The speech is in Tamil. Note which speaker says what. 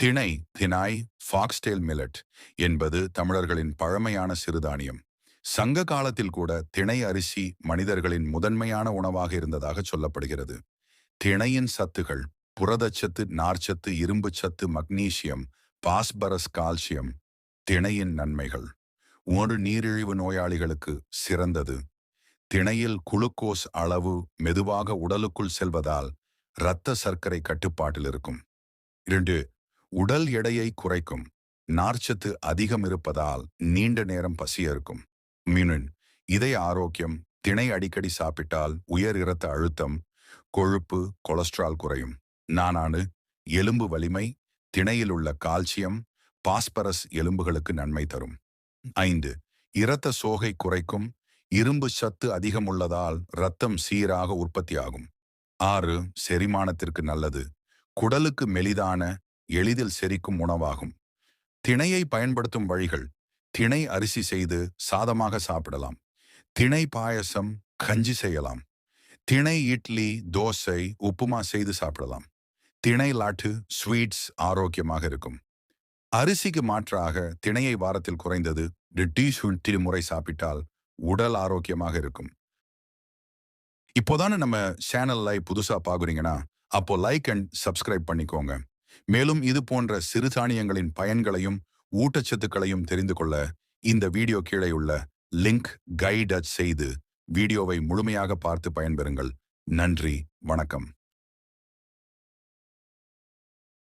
Speaker 1: திணை தினாய் ஃபாக்ஸ்டேல் மில்லட் என்பது தமிழர்களின் பழமையான சிறுதானியம். சங்க காலத்தில் கூட திணை அரிசி மனிதர்களின் முதன்மையான உணவாக இருந்ததாக சொல்லப்படுகிறது. திணையின் சத்துகள் புரதச்சத்து நார்ச்சத்து இரும்புச்சத்து மக்னீசியம் பாஸ்பரஸ் கால்சியம் திணையின் நன்மைகள். ஒரு நீரிழிவு நோயாளிகளுக்கு சிறந்தது. திணையில் குளுக்கோஸ் அளவு மெதுவாக உடலுக்குள் செல்வதால் இரத்த சர்க்கரை கட்டுப்பாட்டில் இருக்கும். இரண்டு உடல் எடையை குறைக்கும். நார்ச்சத்து அதிகம் இருப்பதால் நீண்ட நேரம் பசிய இருக்கும் மீனின் இதய ஆரோக்கியம் திணை அடிக்கடி சாப்பிட்டால் உயர் இரத்த அழுத்தம் கொழுப்பு கொலஸ்ட்ரால் குறையும். நானானு எலும்பு வலிமை திணையில் உள்ள கால்சியம் பாஸ்பரஸ் எலும்புகளுக்கு நன்மை தரும். ஐந்து இரத்த சோகை குறைக்கும். இரும்பு சத்து அதிகம் உள்ளதால் இரத்தம் சீராக உற்பத்தியாகும். ஆறு செரிமானத்திற்கு நல்லது. குடலுக்கு மெலிதான எளிதில் செரிக்கும் உணவாகும். திணையை பயன்படுத்தும் வழிகள் திணை அரிசி செய்து சாதமாக சாப்பிடலாம். திணை பாயசம் கஞ்சி செய்யலாம். திணை இட்லி தோசை உப்புமா செய்து சாப்பிடலாம். திணை லாட்டு ஸ்வீட்ஸ் ஆரோக்கியமாக இருக்கும். அரிசிக்கு மாற்றாக திணையை வாரத்தில் குறைந்தது டீஸ் திருமுறை சாப்பிட்டால் உடல் ஆரோக்கியமாக இருக்கும். இப்போதானே நம்ம சேனல்ல புதுசா பாக்குறீங்கன்னா அப்போ லைக் அண்ட் சப்ஸ்கிரைப் பண்ணிக்கோங்க. மேலும் இது போன்ற சிறுதானியங்களின் பயன்களையும் ஊட்டச்சத்துக்களையும் தெரிந்து கொள்ள இந்த வீடியோ கீழே உள்ள லிங்க் கைடச் செய்து வீடியோவை முழுமையாக பார்த்து பயன்பெறுங்கள். நன்றி வணக்கம்.